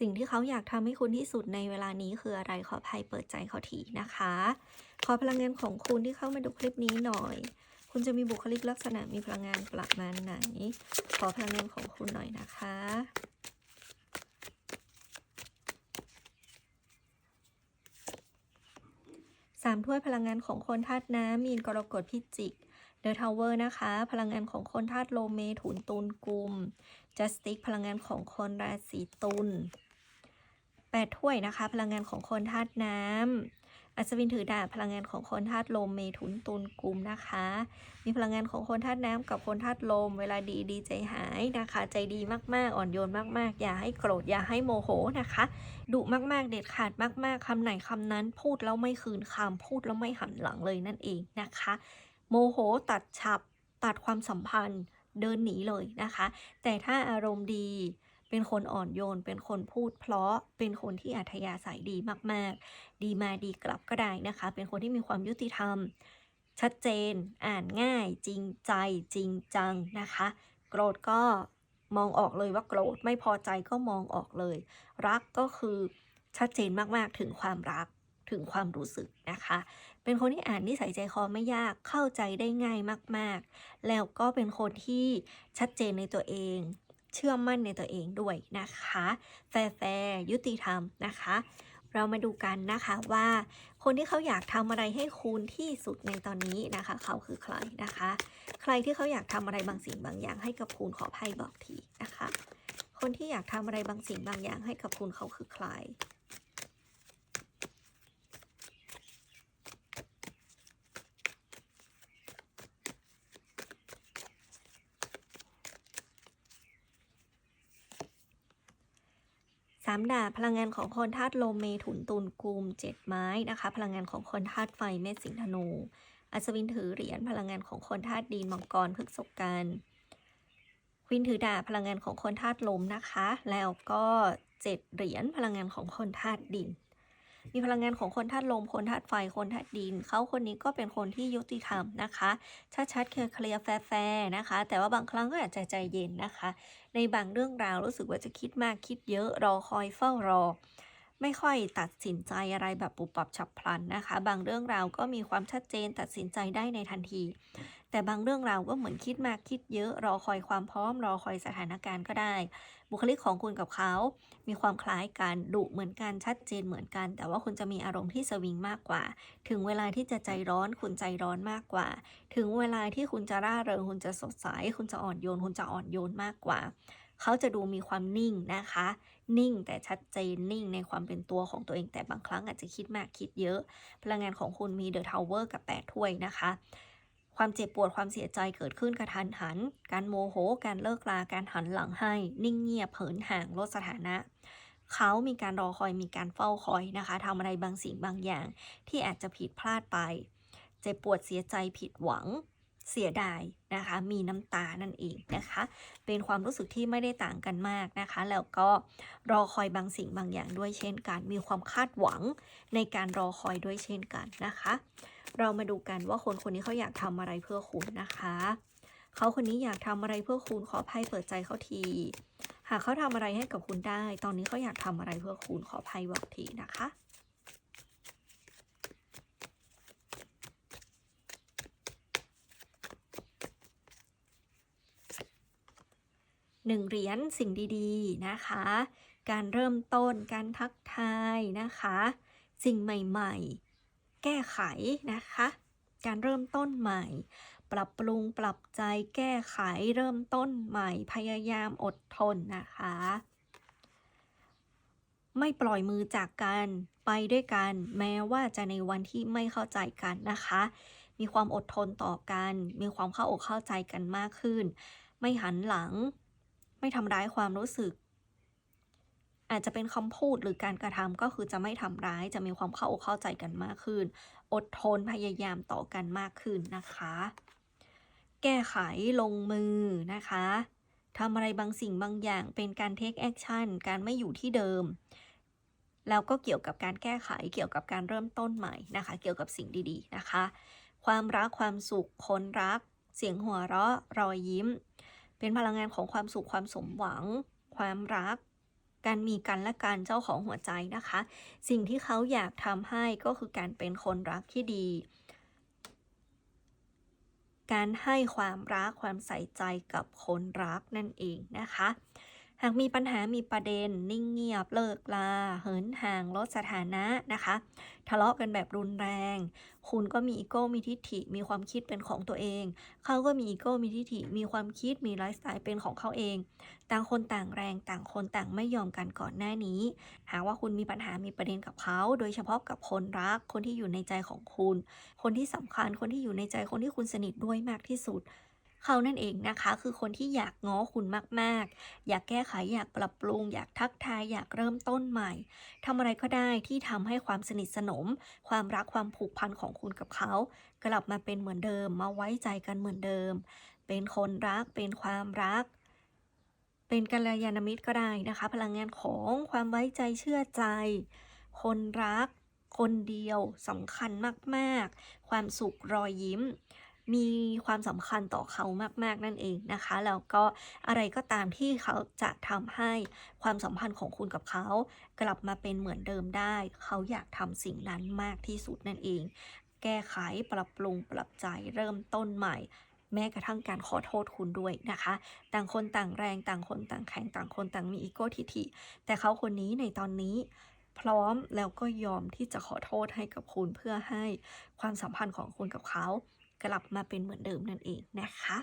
สิ่งที่เขาอยากทำให้คุณที่สุดในเวลานี้คืออะไรขออภัยเปิดใจเขาทีนะคะ ขอพลังงานของคุณที่เข้ามาดูคลิปนี้หน่อย คุณจะมีบุคลิกลักษณะมีพลังงานประมาณไหน ขอพลังงานของคุณหน่อยนะคะสามถ้วยพลังงานของคนธาตุน้ำมีนกรกฎพิจิกเดอะทาวเวอร์นะคะ พลังงานของคนธาตุโลเมถุนตุลกุมจัสติกพลังงานของคนราศีตุล แปดถ้วยนะคะ พลังงานของคนธาตุน้ำอัศวินถือดาบพลังงานของคนธาตุลมเมถุนตุลกุมนะคะ มีพลังงานของคนธาตุน้ำกับคนธาตุลม เวลาดีดีใจหายนะคะ ใจดีมากๆ อ่อนโยนมากๆ อย่าให้โกรธอย่าให้โมโหนะคะดุมากๆ เด็ดขาดมากๆคำไหนคำนั้นพูดแล้วไม่คืนคำพูดแล้วไม่หันหลังเลยนั่นเองนะคะ โมโหตัดฉับตัดความสัมพันธ์เดินหนีเลยนะคะ แต่ถ้าอารมณ์ดี เป็นคนอ่อนโยน เป็นคนพูดเพราะ เป็นคนที่อัธยาศัยดีมาก ๆ ดีมาดีกลับก็ได้นะคะ เป็นคนที่มีความยุติธรรม ชัดเจน อ่านง่าย จริงใจ จริงจังนะคะ โกรธก็มองออกเลยว่าโกรธ ไม่พอใจก็มองออกเลย รักก็คือชัดเจนมาก ๆ ถึงความรักถึงความรู้สึกนะคะ เป็นคนที่อ่านนิสัยใจคอไม่ยาก เข้าใจได้ง่ายมาก ๆ แล้วก็เป็นคนที่ชัดเจนในตัวเอง เชื่อมั่นในตัวเองด้วยนะคะ แฟร์ยุติธรรมนะคะ เรามาดูกันนะคะว่า คนที่เขาอยากทำอะไรให้คุณที่สุดในตอนนี้นะคะ เขาคือใครนะคะ ใครที่เขาอยากทำอะไรบางสิ่งบางอย่างให้กับคุณขอไพ่บอกทีนะคะ คนที่อยากทำอะไรบางสิ่งบางอย่างให้กับคุณเขาคือใครามดาบพลังงานของคนธาตุลมเมถุนตุลกุมเจ็ดไม้นะคะ พลังงานของคนธาตุไฟเมษสิงธนู อัศวินถือเหรียญพลังงานของคนธาตุดินมังกรพฤกษกันควินถือดาบพลังงานของคนธาตุลมนะคะ แล้วก็เจ็ดเหรียญพลังงานของคนธาตุดิน มีพลังงานของคนธาตุลม คนธาตุไฟ คนธาตุดิน เขาคนนี้ก็เป็นคนที่ยุติธรรมนะคะ ชัดๆเคลียร์แฟร์ๆนะคะ แต่ว่าบางครั้งก็อาจจะใจเย็นนะคะ ในบางเรื่องราวรู้สึกว่าจะคิดมากคิดเยอะรอคอยเฝ้ารอ ไม่ค่อยตัดสินใจอะไรแบบปุบปับฉับพลันนะคะ บางเรื่องราวก็มีความชัดเจนตัดสินใจได้ในทันที แต่บางเรื่องราวก็เหมือนคิดมากคิดเยอะรอคอยความพร้อม รอคอยสถานการณ์ก็ได้ บุคลิกของคุณกับเขา มีความคล้ายกันดุเหมือนกันชัดเจนเหมือนกัน แต่ว่าคุณจะมีอารมณ์ที่สวิงมากกว่า ถึงเวลาที่จะใจร้อน คุณใจร้อนมากกว่า ถึงเวลาที่คุณจะร่าเริงคุณจะสดใส คุณจะอ่อนโยน คุณจะอ่อนโยนมากกว่า เขาจะดูมีความนิ่งนะคะ นิ่งแต่ชัดเจนนิ่งในความเป็นตัวของตัวเองแต่บางครั้งอาจจะคิดมากคิดเยอะ พลังงานของคุณมีเดอะทาวเวอร์กับ8ถ้วยนะคะ ความเจ็บปวดความเสียใจเกิดขึ้นกระทันหัน การโมโห การเลิกลาการหันหลังให้ นิ่งเงียบเหินห่างลดสถานะเขามีการรอคอยมีการเฝ้าคอยนะคะทำอะไรบางสิ่งบางอย่างที่อาจจะผิดพลาดไป เจ็บปวดเสียใจผิดหวัง เสียดายนะคะ มีน้ำตานั่นเองนะคะ เป็นความรู้สึกที่ไม่ได้ต่างกันมากนะคะ แล้วก็รอคอยบางสิ่งบางอย่างด้วยเช่นกันมีความคาดหวังในการรอคอยด้วยเช่นกันนะคะ เรามาดูกันว่าคนคนนี้เขาอยากทำอะไรเพื่อคุณนะคะเขาคนนี้อยากทำอะไรเพื่อคุณขอไพ่เปิดใจเขาที หากเขาทำอะไรให้กับคุณได้ ตอนนี้เขาอยากทำอะไรเพื่อคุณขอไพ่บอกทีนะคะ หนึ่งเหรียญสิ่งดีๆนะคะ การเริ่มต้นการทักทายนะคะ สิ่งใหม่ๆ แก้ไขนะคะ การเริ่มต้นใหม่ ปรับปรุงปรับใจแก้ไขเริ่มต้นใหม่ พยายามอดทนนะคะ ไม่ปล่อยมือจากกันไปด้วยกันแม้ว่าจะในวันที่ไม่เข้าใจกันนะคะ มีความอดทนต่อกัน มีความเข้าอกเข้าใจกันมากขึ้น ไม่หันหลัง ไม่ทำร้ายความรู้สึก อาจจะเป็นคำพูดหรือการกระทำก็คือจะไม่ทำร้ายจะมีความเข้าอกเข้าใจกันมากขึ้น อดทนพยายามต่อกันมากขึ้นนะคะ แก้ไขลงมือนะคะทำอะไรบางสิ่งบางอย่างเป็นการเทคแอคชั่นการไม่อยู่ที่เดิม แล้วก็เกี่ยวกับการแก้ไขเกี่ยวกับการเริ่มต้นใหม่นะคะ เกี่ยวกับสิ่งดีๆนะคะ ความรักความสุขคนรัก เสียงหัวเราะรอยยิ้ม เป็นพลังงานของความสุขความสมหวัง ความรัก การมีกันและกันเจ้าของหัวใจนะคะ สิ่งที่เขาอยากทำให้ก็คือการเป็นคนรักที่ดี การให้ความรักความใส่ใจกับคนรักนั่นเองนะคะ หากมีปัญหามีประเด็น นิ่งเงียบเลิกลา เหินห่างลดสถานะนะคะ ทะเลาะกันแบบรุนแรง คุณก็มีอีโก้มีทิฐิมีความคิดเป็นของตัวเอง เขาก็มีอีโก้มีทิฐิมีความคิดมีไลฟ์สไตล์เป็นของเขาเอง ต่างคนต่างแรงต่างคนต่างไม่ยอมกันก่อนหน้านี้ หากว่าคุณมีปัญหามีประเด็นกับเขา โดยเฉพาะกับคนรักคนที่อยู่ในใจของคุณ คนที่สำคัญคนที่อยู่ในใจคนที่คุณสนิทด้วยมากที่สุด เขานั่นเองนะคะ คือคนที่อยากง้อคุณมากๆ อยากแก้ไขอยากปรับปรุง อยากทักทายอยากเริ่มต้นใหม่ทำอะไรก็ได้ที่ทำให้ความสนิทสนม ความรักความผูกพันของคุณกับเขา กลับมาเป็นเหมือนเดิม มาไว้ใจกันเหมือนเดิม เป็นคนรักเป็นความรักเป็นกัลยาณมิตรก็ได้นะคะ พลังงานของความไว้ใจเชื่อใจ คนรัก คนเดียวสำคัญมาก ๆ ความสุขรอยยิ้ม มีความสำคัญต่อเขามาก ๆ นั่นเองนะคะ แล้วก็อะไรก็ตามที่เขาจะทำให้ความสัมพันธ์ของคุณกับเขา กลับมาเป็นเหมือนเดิมได้ เขาอยากทำสิ่งนั้นมากที่สุดนั่นเอง แก้ไขปรับปรุงปรับใจเริ่มต้นใหม่แม้กระทั่งการขอโทษคุณด้วยนะคะ ต่างคนต่างแรงต่างคนต่างแข็งต่างคนต่างมีอีโก้ทิฐิ แต่เขาคนนี้ในตอนนี้ พร้อมแล้วก็ยอมที่จะขอโทษให้กับคุณเพื่อให้ความสัมพันธ์ของคุณกับเขา กลับมาเป็นเหมือนเดิมนั่นเองนะคะ